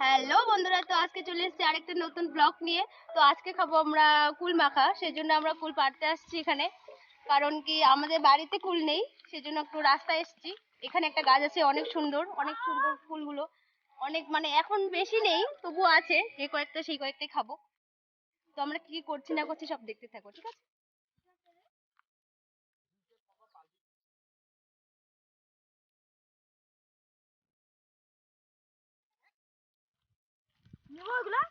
Hello বন্ধুরা, তো আজকে চলে এসেছি আরেকটা নতুন ব্লগ নিয়ে। তো আজকে খাব আমরা কুল মাখা সেই জন্য আমরা কুল পাড়তে আসছি এখানে। কারণ কি আমাদের বাড়িতে কুল নেই, সেজন্য একটু রাস্তায় এসেছি। এখানে একটা গাছ আছে, অনেক সুন্দর অনেক সুন্দর ফুলগুলো। অনেক মানে এখন বেশি নেই তবু আছে, যে কয়েকটা সেই কয়েকটাই খাব। তো আমরা কি কি করছি না করছি সব দেখতে থাকো, ঠিক আছে? নেব ওগুলা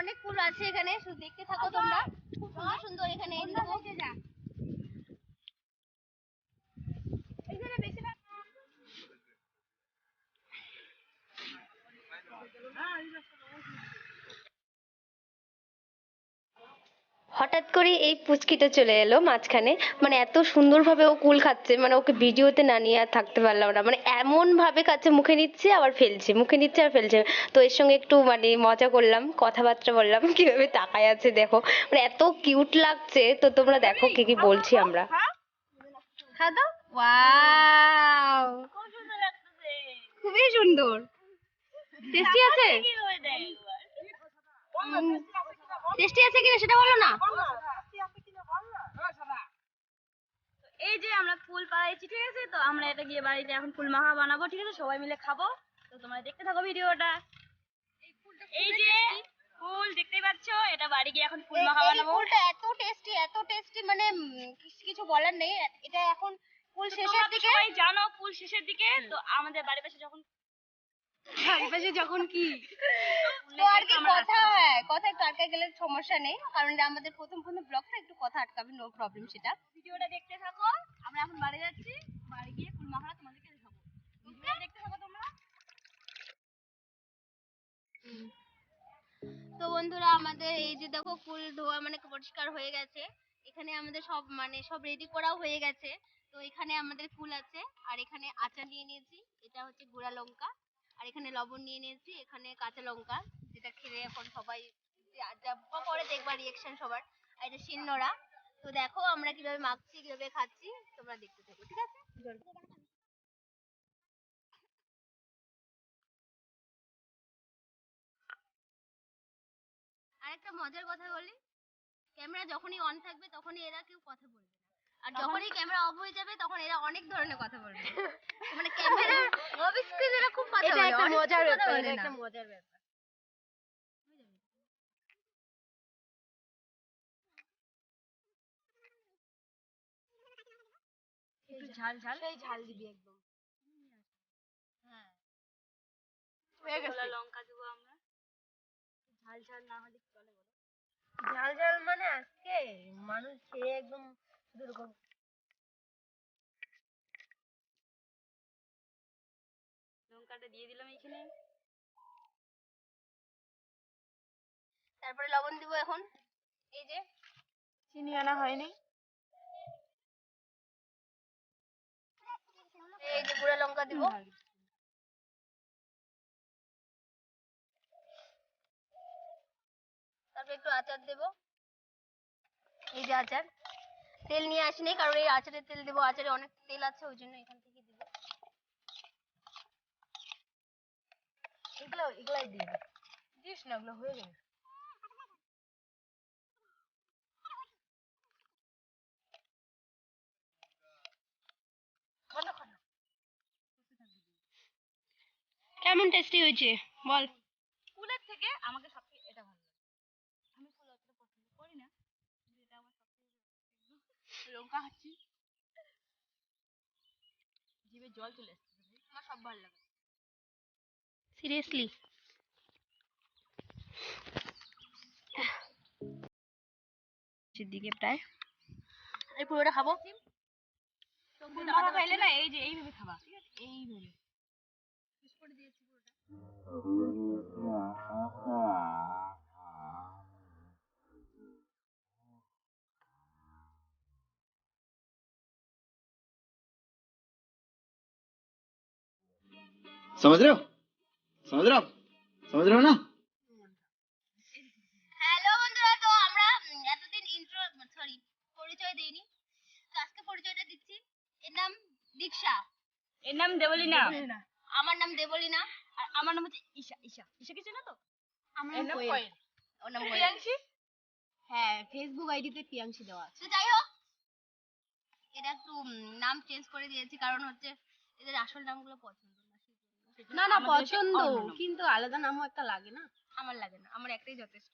অনেক ফুল আছে এখানে দেখতে থাকো তোমরা। খুব সুন্দর সুন্দর এখানে এই হঠাৎ করে এই পুচকিটা চলে এলো মাঝখানে। মানে এত সুন্দরভাবে ও কুল খাচ্ছে মানে ওকে ভিডিওতে না নিয়ে আর থাকতে পারলাম না। মানে এমন ভাবে খাচ্ছে মুখে নিচ্ছে আবার ফেলছে। মুখে নিচ্ছে আর ফেলছে। তো এর সঙ্গে একটু মানে মজা করলাম কথাবার্তা বললাম কীভাবে তাকায় আছে দেখো। মানে এত কিউট লাগছে তো তোমরা দেখো কি কি বলছি আমরা। খুবই সুন্দর। টেস্টি আছে? টেস্টি আছে কিনা সেটা বলো না? এই যে আমরা ফুল পাড়াইছি ঠিক আছে? তো আমরা এটা গিয়ে বাড়িতে এখন ফুল মাখা বানাবো ঠিক আছে? সবাই মিলে খাব। তো তোমরা দেখতে থাকো ভিডিওটা। এই যে ফুল দেখতেই পাচ্ছ এটা বাড়ি গিয়ে এখন ফুল মাখা বানাবো। ফুলটা এত টেস্টি এত টেস্টি মানে কিছু- কিছু বলার নেই। এটা এখন ফুল শেষের দিকে। সবাই জানো ফুল শেষের দিকে তো আমাদের বাড়ির পাশে যখন চারিপাশে যখন কি? তো আর কি কথা হ্যাঁ কথা একটু আটকে গেলে সমস্যা নেই। কারণ এটা আমাদের প্রথম প্রথম ব্লগটা একটু কথা আটকাবে নো প্রবলেম সেটা। ভিডিওটা দেখতে থাকো আমরা এখন বাড়ি যাচ্ছি। বাড়ি গিয়ে তোমাদেরকে দেখাবো। ভিডিওটা দেখতে থাকো তোমরা। তো বন্ধুরা আমাদের এই যে দেখো ফুল ধোয়া মানে পরিষ্কার হয়ে গেছে। এখানে আমাদের সব মানে সব রেডি করাও হয়ে গেছে। তো এখানে আমাদের ফুল আছে আর এখানে আচার নিয়ে নিয়েছি। এটা হচ্ছে গুঁড়া লঙ্কা আর এখানে লবণ নিয়ে নিয়েছি এখানে কাঁচা লঙ্কা। যেটা খেলে এখন সবাই পরে দেখবা রিয়েকশন সবার। আর এটা শিলনোড়া তো দেখো আমরা কীভাবে মাখছি কীভাবে খাচ্ছি তোমরা দেখতে থাকো ঠিক আছে? আরেকটা মজার কথা বলি। ক্যামেরা যখনই অন থাকবে তখনই এরা কেউ কথা বলবে আর যখনই ক্যামেরা অফ হয়ে যাবে তখন এরা অনেক ধরনের কথা বলবে। মানে ক্যামেরা অফ স্ক্রিন এরা খুব কথা বলে অন স্ক্রিন কথা বলে না। মজার ব্যাপার। ঝাল ঝাল? সেই ঝাল দিবি একদম। হ্যাঁ। হয়ে গেছে। লঙ্কা দেবো আমরা। ঝাল ঝাল না হলে চলে বলো? ঝাল ঝাল মানে আজকে? মানুষ খেয়ে একদম শুধু এরকম লঙ্কাটা দিয়ে দিলাম এখানে তারপরে লবণ দিব এখন। এই যে চিনি আনা হয়নি। এই যে গুঁড়া লঙ্কা দিব। তারপরে একটু আচার দেব। এই যে আচার। তেল নিয়ে আসিনি কারণ এই আচারের তেল দেবো। আচারে অনেক তেল আছে ওই জন্য এখান থেকে দিব। এগুলো এগুলাই দিয়ে দে। দিস না ওগুলো হয়ে যাবে কেমন টেস্টি হয়েছে? বল। ফুলের থেকে আমাকে সবথেকে এটা ভালো লাগে। আমি ফুল অতটা পছন্দ করি না এটা আমার সবথেকে লঙ্কা খাচ্ছি জিভে জল চলে আসছে আমার সব ভালো লাগে। সিরিয়াসলি দিকে প্রায়। এই পুরোটা খাব। না এই যে এইভাবে খাবা। ঠিক আছে এইভাবে समझ रहे हो समझ रहे हो आप समझ रहे हो ना হ্যালো বন্ধুরা তো আমরা উম, এতদিন ইন্ট্রো সরি পরিচয় দেইনি তো আজকে পরিচয়টা দিচ্ছি এর নাম দীক্ষা এর নাম দেবলিনা আমার নাম দেবলিনা আর আমার নাম হচ্ছে ঈশা ঈশা। ঈশা কিছু না তো? আমার নাম কোয়েল। ওর নাম কোয়েল। প্রিয়াংশী? হ্যাঁ ফেসবুক আইডিতে প্রিয়াংশী দেওয়া আছে। তো যাই হোক। এটা একটু নাম চেঞ্জ করে দিয়েছি কারণ হচ্ছে এদের আসল নামগুলো পছন্দ না না পছন্দ কিন্তু আলাদা নামও একটা লাগে না? আমার লাগে না আমার একটাই যথেষ্ট।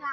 না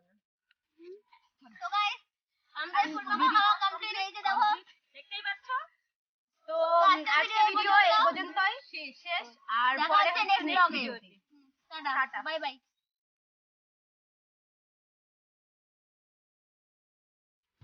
তো গাইস আমাদের ফুলমাখা খাওয়া কমপ্লিট হয়ে গেছে দেখো। দেখতেই পাচ্ছ। তো আজকে ভিডিও এই পর্যন্তই। শেষ। আর পরে নেক্সট ব্লগে টাটা। Bye bye